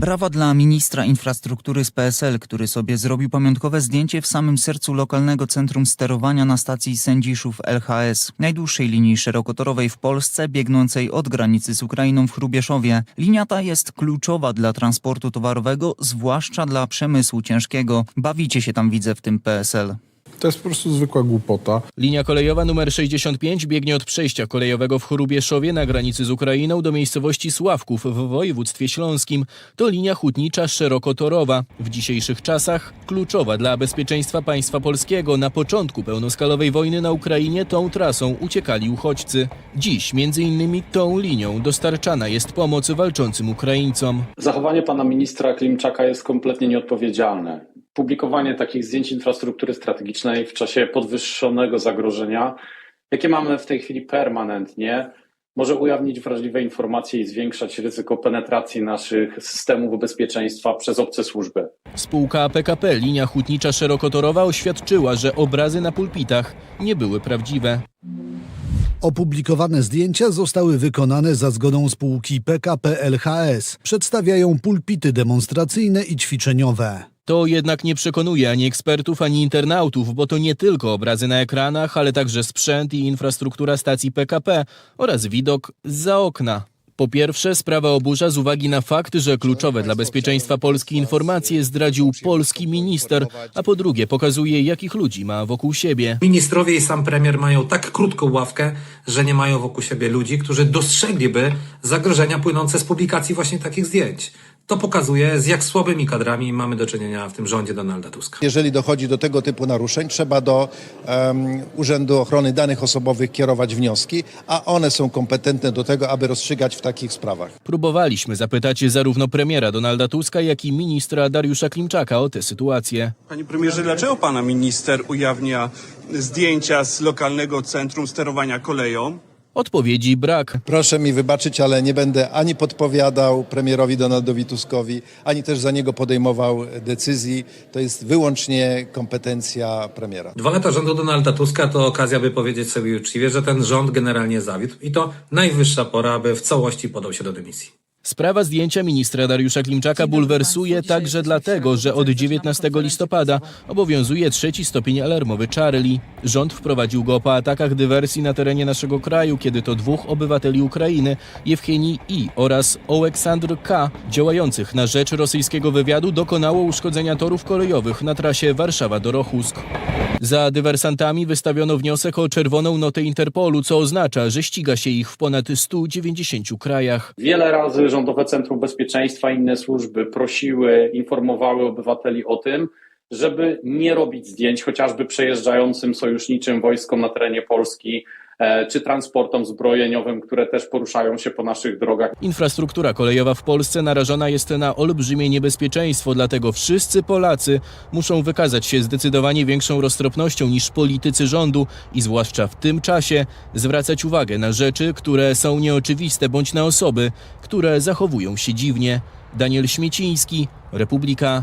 Brawa dla ministra infrastruktury z PSL, który sobie zrobił pamiątkowe zdjęcie w samym sercu lokalnego centrum sterowania na stacji Sędziszów LHS, najdłuższej linii szerokotorowej w Polsce, biegnącej od granicy z Ukrainą w Hrubieszowie. Linia ta jest kluczowa dla transportu towarowego, zwłaszcza dla przemysłu ciężkiego. Bawicie się tam, widzę, w tym PSL. To jest po prostu zwykła głupota. Linia kolejowa numer 65 biegnie od przejścia kolejowego w Chrubieszowie na granicy z Ukrainą do miejscowości Sławków w województwie śląskim. To linia hutnicza szerokotorowa. W dzisiejszych czasach kluczowa dla bezpieczeństwa państwa polskiego. Na początku pełnoskalowej wojny na Ukrainie tą trasą uciekali uchodźcy. Dziś między innymi tą linią dostarczana jest pomoc walczącym Ukraińcom. Zachowanie pana ministra Klimczaka jest kompletnie nieodpowiedzialne. Publikowanie takich zdjęć infrastruktury strategicznej w czasie podwyższonego zagrożenia, jakie mamy w tej chwili permanentnie, może ujawnić wrażliwe informacje i zwiększać ryzyko penetracji naszych systemów bezpieczeństwa przez obce służby. Spółka PKP Linia Hutnicza Szerokotorowa oświadczyła, że obrazy na pulpitach nie były prawdziwe. Opublikowane zdjęcia zostały wykonane za zgodą spółki PKP LHS. Przedstawiają pulpity demonstracyjne i ćwiczeniowe. To jednak nie przekonuje ani ekspertów, ani internautów, bo to nie tylko obrazy na ekranach, ale także sprzęt i infrastruktura stacji PKP oraz widok za okna. Po pierwsze, sprawa oburza z uwagi na fakt, że kluczowe dla bezpieczeństwa Polski informacje zdradził polski minister, a po drugie pokazuje, jakich ludzi ma wokół siebie. Ministrowie i sam premier mają tak krótką ławkę, że nie mają wokół siebie ludzi, którzy dostrzegliby zagrożenia płynące z publikacji właśnie takich zdjęć. To pokazuje, z jak słabymi kadrami mamy do czynienia w tym rządzie Donalda Tuska. Jeżeli dochodzi do tego typu naruszeń, trzeba do em, Urzędu Ochrony Danych Osobowych kierować wnioski, a one są kompetentne do tego, aby rozstrzygać w takich sprawach. Próbowaliśmy zapytać zarówno premiera Donalda Tuska, jak i ministra Dariusza Klimczaka o tę sytuację. Panie premierze, dlaczego pana minister ujawnia zdjęcia z lokalnego centrum sterowania koleją? Odpowiedzi brak. Proszę mi wybaczyć, ale nie będę ani podpowiadał premierowi Donaldowi Tuskowi, ani też za niego podejmował decyzji. To jest wyłącznie kompetencja premiera. Dwa lata rządu Donalda Tuska to okazja, by powiedzieć sobie uczciwie, że ten rząd generalnie zawiódł i to najwyższa pora, aby w całości podał się do dymisji. Sprawa zdjęcia ministra Dariusza Klimczaka bulwersuje także dlatego, że od 19 listopada obowiązuje trzeci stopień alarmowy Charlie. Rząd wprowadził go po atakach dywersji na terenie naszego kraju, kiedy to dwóch obywateli Ukrainy, Jewcheni I oraz Oleksandr K., działających na rzecz rosyjskiego wywiadu, dokonało uszkodzenia torów kolejowych na trasie Warszawa-Dorochusk. Za dywersantami wystawiono wniosek o czerwoną notę Interpolu, co oznacza, że ściga się ich w ponad 190 krajach. Wiele razy Rządowe Centrum Bezpieczeństwa i inne służby prosiły, informowały obywateli o tym, żeby nie robić zdjęć chociażby przejeżdżającym sojuszniczym wojskom na terenie Polski czy transportom zbrojeniowym, które też poruszają się po naszych drogach. Infrastruktura kolejowa w Polsce narażona jest na olbrzymie niebezpieczeństwo, dlatego wszyscy Polacy muszą wykazać się zdecydowanie większą roztropnością niż politycy rządu i zwłaszcza w tym czasie zwracać uwagę na rzeczy, które są nieoczywiste bądź na osoby, które zachowują się dziwnie. Daniel Śmieciński, Republika.